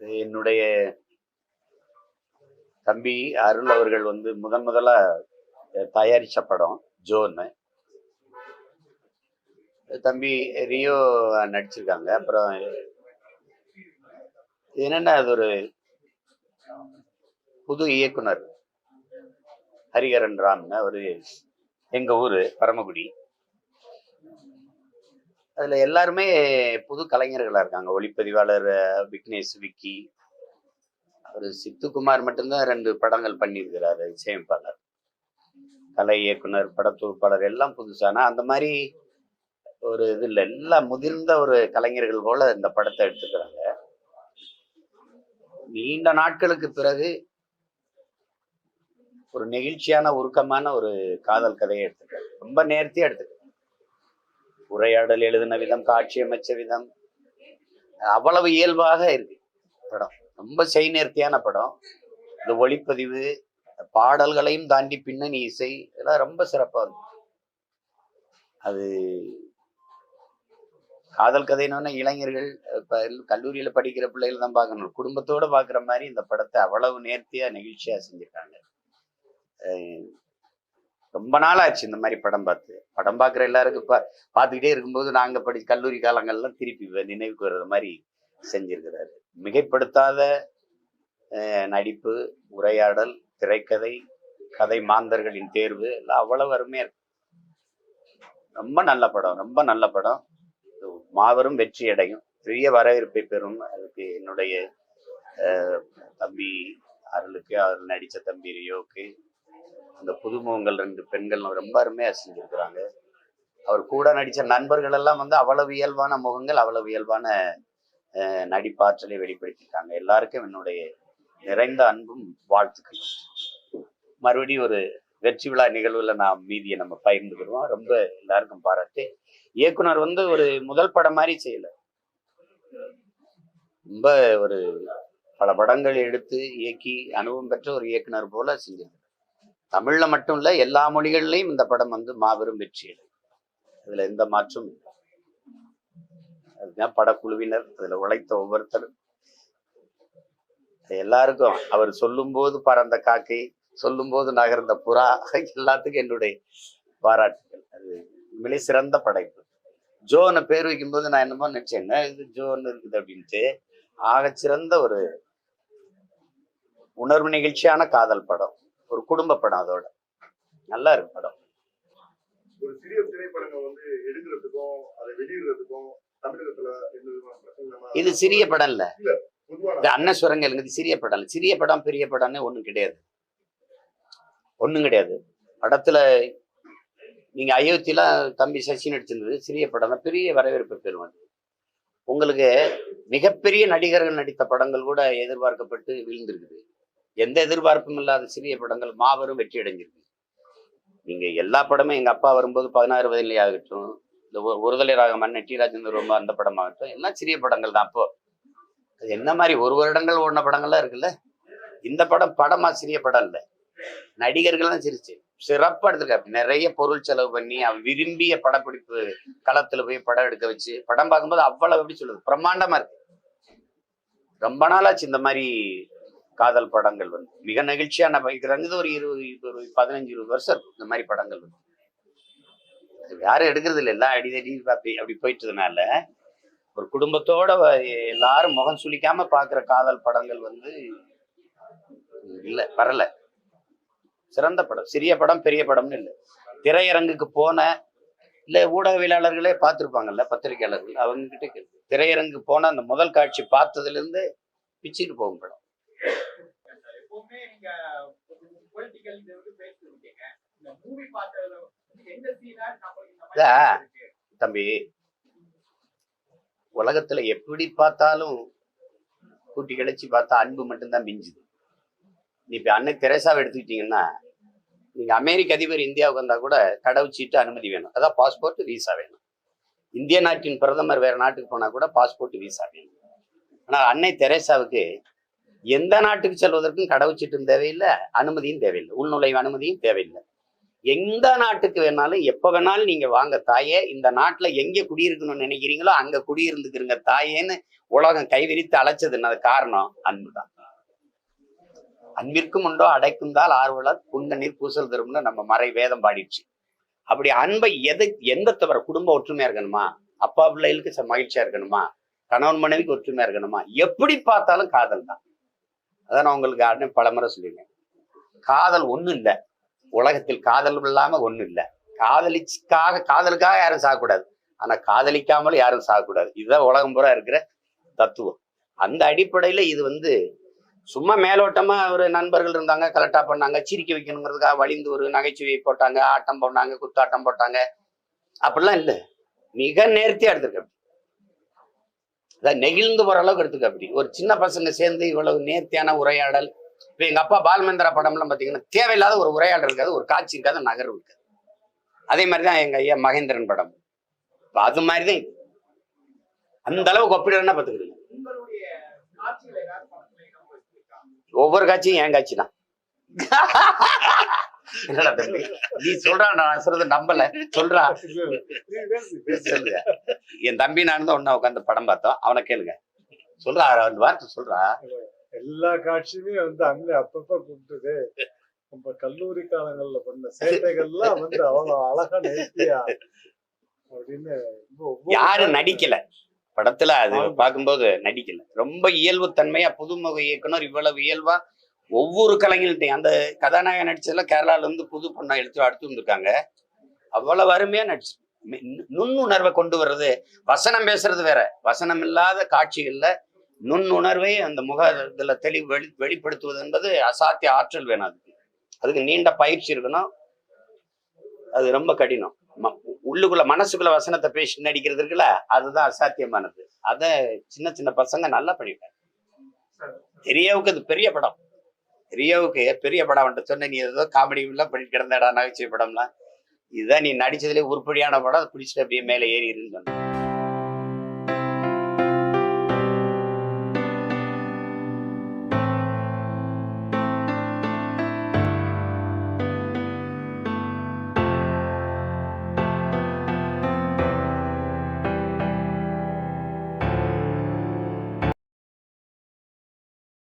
என்னுடைய தம்பி அருள் அவர்கள் வந்து முதன் முதலா தயாரித்த தயாரிச்ச படம் ஜோன்னு. தம்பி ரியோ நடிச்சிருக்காங்க. அப்புறம் என்னன்னா அது ஒரு புது இயக்குனர் ஹரிஹரன் ராம்னு ஒரு எங்க ஊரு பரமக்குடி. அதில் எல்லாருமே புது கலைஞர்களாக இருக்காங்க. ஒளிப்பதிவாளர் விக்னேஷ் விக்கி. அவர் சித்துக்குமார் மட்டும்தான் ரெண்டு படங்கள் பண்ணியிருக்கிறாரு இசையமைப்பாளர். கலை இயக்குனர் படத்தொகுப்பாளர் எல்லாம் புதுசானா அந்த மாதிரி ஒரு இது இல்லை. எல்லாம் முதிர்ந்த ஒரு கலைஞர்கள் போல இந்த படத்தை எடுத்துக்கிறாங்க. நீண்ட நாட்களுக்கு பிறகு ஒரு நெகிழ்ச்சியான உருக்கமான ஒரு காதல் கதையை எடுத்துக்கிறாங்க. ரொம்ப நேர்த்தியாக எடுத்துக்கிறாங்க. உரையாடல் எழுதின விதம் காட்சி அமைச்ச விதம். அவ்வளவு இயல்பாக இருக்கு. படம். ரொம்ப செய் நேர்த்தியான படம். இந்த ஒளிப்பதிவு பாடல்களையும் தாண்டி பின்னணி இசை இதெல்லாம் ரொம்ப சிறப்பா இருக்கும் அது காதல் கதைன்னு இளைஞர்கள் கல்லூரியில படிக்கிற பிள்ளைகள் தான் பார்க்கணும். குடும்பத்தோட பார்க்குற மாதிரி இந்த படத்தை அவ்வளவு நேர்த்தியா நெகிழ்ச்சியா செஞ்சிருக்காங்க. அஹ் ரொம்ப நாள் ஆச்சு இந்த மாதிரி படம் பார்த்து. படம் பார்க்குற எல்லாருக்கும் இப்போ பார்த்துக்கிட்டே இருக்கும்போது நாங்கள் படி கல்லூரி காலங்கள்லாம் திருப்பி நினைவுக்கு வர்றது மாதிரி செஞ்சிருக்கிறாரு. மிகைப்படுத்தாத நடிப்பு உரையாடல் திரைக்கதை கதை மாந்தர்களின் தேர்வு எல்லாம் அவ்வளவு அருமையா இருக்கு. ரொம்ப நல்ல படம் ரொம்ப நல்ல படம். மாபெரும் வெற்றி அடையும். பெரிய வரவேற்பை பெறும். அதுக்கு என்னுடைய தம்பி அருளுக்கு அவர் நடித்த தம்பி ரியோக்கு அந்த புதுமுகங்கள் ரெண்டு பெண்கள் ரொம்ப அருமையா செஞ்சிருக்கிறாங்க. அவர் கூட நடித்த நண்பர்கள் எல்லாம் வந்து அவ்வளவு இயல்பான முகங்கள் அவ்வளவு இயல்பான நடிப்பாற்றலை வெளிப்படுத்தியிருக்காங்க. எல்லாருக்கும் என்னுடைய நிறைந்த அன்பும் வாழ்த்துக்கள் மறுபடியும் ஒரு வெற்றி விழா நிகழ்வுல நாம் மீதியை நம்ம பகிர்ந்துக்கிறோம் ரொம்ப எல்லாருக்கும் பாராட்டு. இயக்குனர் வந்து ஒரு முதல் படம் மாதிரி செய்யல. ரொம்ப ஒரு பல படங்கள் எடுத்து இயக்கி அனுபவம் பெற்ற ஒரு இயக்குனர் போல செஞ்சிருக்கிறார் தமிழ்ல மட்டும் இல்ல எல்லா மொழிகள்லயும் இந்த படம் வந்து மாபெரும் வெற்றி அதுல எந்த மாற்றமும் இல்லை. அதுதான் படக்குழுவினர் அதுல உழைத்த ஒவ்வொருத்தரும். எல்லாருக்கும் அவர் சொல்லும்போது பறந்த காக்கை சொல்லும்போது நகர்ந்த புறா எல்லாத்துக்கும் என்னுடைய பாராட்டுகள். அது உண்மையிலே சிறந்த படைப்பு. ஜோன்னு பேர் வைக்கும்போது நான் என்னமோ நினைச்சேன் என்ன இது ஜோன்னு இருக்குது அப்படின்ட்டு. ஆகச்சிறந்த ஒரு உணர்வு நிகழ்ச்சியான காதல் படம். குடும்ப படம் அதோட நல்லா இருக்கு படம். ஒரு சிறிய திரைப்படங்கள் வந்து எடுக்கிறதுக்கும் அதை வெளியிடுறதுக்கும் இது சிறிய படம் இல்ல. இது அன்னஸ்வரங்கள் இது சிறிய படம் இல்ல. சிறிய படம் பெரிய படம்னு ஒண்ணும் கிடையாது. ஒண்ணும் கிடையாது. படத்துல நீங்க அயோத்தியில தம்பி சசி நடிச்சிருந்தது சிறிய படம் தான். பெரிய வரவேற்பு பெறும் அது. உங்களுக்கு மிகப்பெரிய நடிகர்கள் நடித்த படங்கள் கூட எதிர்பார்க்கப்பட்டு விழுந்திருக்குது. எந்த எதிர்பார்ப்பும் இல்லாத சிறிய படங்கள் மாபெரும் வெற்றி அடைஞ்சிருக்கு. நீங்க எல்லா படமும் எங்க அப்பா வரும்போது பதினாறு வயதிலே ஆகட்டும் இந்த ஒரு- ஒருதலை ராக மன்னன் டி. ராஜேந்தர் ரொம்ப அந்த படமாகட்டும் எல்லாம் சிறிய படங்கள் தான் அப்போ. அது என்ன மாதிரி ஒரு வருடங்கள் ஓடின படங்கள்லாம் இருக்குல்ல? இந்த படம் படமா சிறிய படம் இல்ல. நடிகர்கள்லாம் சிரிச்சு. சிறப்பா எடுத்திருக்காரு. நிறைய பொருள் செலவு பண்ணி அவன் விரும்பிய படப்பிடிப்பு களத்துல போய் படம் எடுக்க வச்சு படம் பார்க்கும்போது அவ்வளவு எப்படி சொல்லுது பிரம்மாண்டமா இருக்கு. ரொம்ப நாளாச்சு இந்த மாதிரி காதல் படங்கள் வந்து. மிக நெகிழ்ச்சியா நம்ம இருக்கிறாங்க இது ஒரு இருபது இருபது பதினஞ்சு இருபது வருஷம் இருக்கும். இந்த மாதிரி படங்கள் வந்து. யாரும் எடுக்கிறது இல்லை. எல்லாம் அடிதடி அப்படி அப்படி போயிட்டதுனால ஒரு குடும்பத்தோட எல்லாரும் முகம் சுளிக்காம பாக்குற காதல் படங்கள் வந்து இல்ல. வரல. சிறந்த படம். சிறிய படம் பெரிய படம்னு இல்லை. திரையரங்குக்கு போன இல்ல ஊடகவியலாளர்களே பார்த்திருப்பாங்கல்ல பத்திரிகையாளர்கள். அவங்க கிட்ட திரையரங்கு போன அந்த முதல் காட்சி பார்த்ததுலேருந்து பிச்சுட்டு போகும் படம். எப்பவுமே நீங்க பொலிட்டிக்கல் இது வந்து பேசிட்டு இருக்கீங்க. இந்த மூவி பார்த்ததுல எந்த சீனா நம்மளுக்கு தம்பி உலகத்துல எப்படி பார்த்தாலும் கூட்டி கிடச்சி பார்த்தா அன்பு மட்டும்தான் மிஞ்சுது. நீ இப்ப அன்னை தெரேசாவை எடுத்துக்கிட்டீங்கன்னா நீங்க அமெரிக்க அதிபர் இந்தியாவுக்கு வந்தா கூட கடவுச்சீட்டு அனுமதி வேணும். அதான் பாஸ்போர்ட் விசா வேணும். இந்திய நாட்டின் பிரதமர் வேற நாட்டுக்கு போனா கூட பாஸ்போர்ட் விசா வேணும். ஆனா அன்னை தெரேசாவுக்கு எந்த நாட்டுக்கு செல்வதற்கும் கடவுச்சீட்டும் தேவையில்லை அனுமதியும் தேவையில்லை. உள்நுழைவு அனுமதியும் தேவையில்லை. எந்த நாட்டுக்கு வேணாலும் எப்ப வேணாலும் நீங்க வாங்க தாயே இந்த நாட்டுல எங்க குடியிருக்கணும்னு நினைக்கிறீங்களோ அங்க குடியிருந்துக்கிறங்க தாயேன்னு உலகம் கைவிரித்து அழைச்சதுன்னு அது காரணம் அன்புதான். அன்பிற்கும் உண்டோ அடைக்கும் தால் ஆர்வலர் புண்ட நீர் பூசல் தரும்னு நம்ம மறை வேதம் பாடிடுச்சு. அப்படி அன்பை எதை எந்த தவிர குடும்ப ஒற்றுமையா இருக்கணுமா? அப்பா பிள்ளைகளுக்கு ச- மகிழ்ச்சியா இருக்கணுமா? கணவன் மனைவிக்கு ஒற்றுமையா இருக்கணுமா? எப்படி பார்த்தாலும் காதல் தான் அதான் நான் உங்களுக்கு அண்ணன் பலமுறை சொல்லியிருக்கேன். காதல் ஒண்ணும் இல்லை. உலகத்தில் காதல் இல்லாம ஒண்ணும் இல்லை. காதலிக்காக காதலுக்காக யாரும் சாகக்கூடாது. ஆனா காதலிக்காமல் யாரும் சாகக்கூடாது. இதுதான் உலகம் பூரா இருக்கிற தத்துவம். அந்த அடிப்படையில இது வந்து சும்மா மேலோட்டமா ஒரு நண்பர்கள் இருந்தாங்க கலெக்டா பண்ணாங்க சிரிக்க வைக்கணுங்கிறதுக்காக வழிந்து ஒரு நகைச்சுவை போட்டாங்க ஆட்டம் போட்டாங்க குத்தாட்டம் போட்டாங்க. அப்படிலாம் இல்லை. மிக நேர்த்தியா எடுத்திருக்க அதாவது நெகிழ்ந்து போற அளவுக்கு எடுத்துக்க அப்படி. ஒரு சின்ன பசங்க சேர்ந்து இவ்வளவு நேர்த்தியான உரையாடல். இப்போ எங்க அப்பா பால்மந்திரா படம்லாம் பாத்தீங்கன்னா தேவையில்லாத ஒரு உரையாடல் இருக்காது ஒரு காட்சி இருக்காது நகர்வு இருக்காது. அதே மாதிரிதான் எங்கள் ஐயா மகேந்திரன் படம். இப்போ அது மாதிரிதான் தான் அந்த அளவுக்கு ஒப்பிடுறேன்னா பார்த்துக்கிறீங்க ஒவ்வொரு காட்சியும் என் காட்சி தான் என்னடா தம்பி? நீ சொல்றா நான் சொல்றது நம்பல. சொல்றா. சொல்லுங்க என் தம்பி நான் தான் ஒன்னா உட்காந்து படம் பார்த்தோம். அவனை கேளுங்க. சொல்றா ரெண்டு வார்த்தை சொல்றா. எல்லா காட்சியுமே வந்து அங்க அப்பப்ப கூப்பிட்டது நம்ம கல்லூரி காலங்கள்ல பண்ண சேட்டைகள்லாம் வந்து அவ்வளவு அழகா நேர்த்தியா? அப்படின்னு ரொம்ப ஒவ்வொரு யாரு காட்சி- நடிக்கல. படத்துல அது. பார்க்கும்போது நடிக்கல. ரொம்ப இயல்பு தன்மையா புதுமுக இயக்குனர் இவ்வளவு இயல்பா ஒவ்வொரு கலைஞர்கள்ட்டையும் அந்த கதாநாயகன் நடிச்சதுல கேரளால இருந்து புது பொண்ணா எடுத்து அடுத்து வந்திருக்காங்க. அவ்வளவு அருமையா நடிச்சு நுண்ணுணர்வை கொண்டு வர்றது வசனம் பேசுறது வேற. வசனம் இல்லாத காட்சிகள்ல நுண்ணுணர்வை அந்த முக இதுல தெளிவு வெளி வெளிப்படுத்துவது என்பது அசாத்திய ஆற்றல் வேணும் அதுக்கு. அதுக்கு நீண்ட பயிற்சி இருக்கணும். அது ரொம்ப கடினம். உள்ளுக்குள்ள மனசுக்குள்ள வசனத்தை பேசி நடிக்கிறது இருக்குல்ல அதுதான் அசாத்தியமானது. அத சின்ன சின்ன பசங்க நல்லா பண்ணிட்டாங்க. பெரியவுக்கு அது பெரிய படம். ரியோவுக்கு பெரிய படம் வந்துட்டு சொன்ன நீ ஏதோ காமெடி எல்லாம் பண்ணிட்டு கிடந்தடா நகைச்சுவை படம்லாம். இதுதான் நீ நடிச்சதுலேயே உருப்படியான படம் அதை பிடிச்சிட்டு அப்படியே மேலே ஏறி சொன்ன.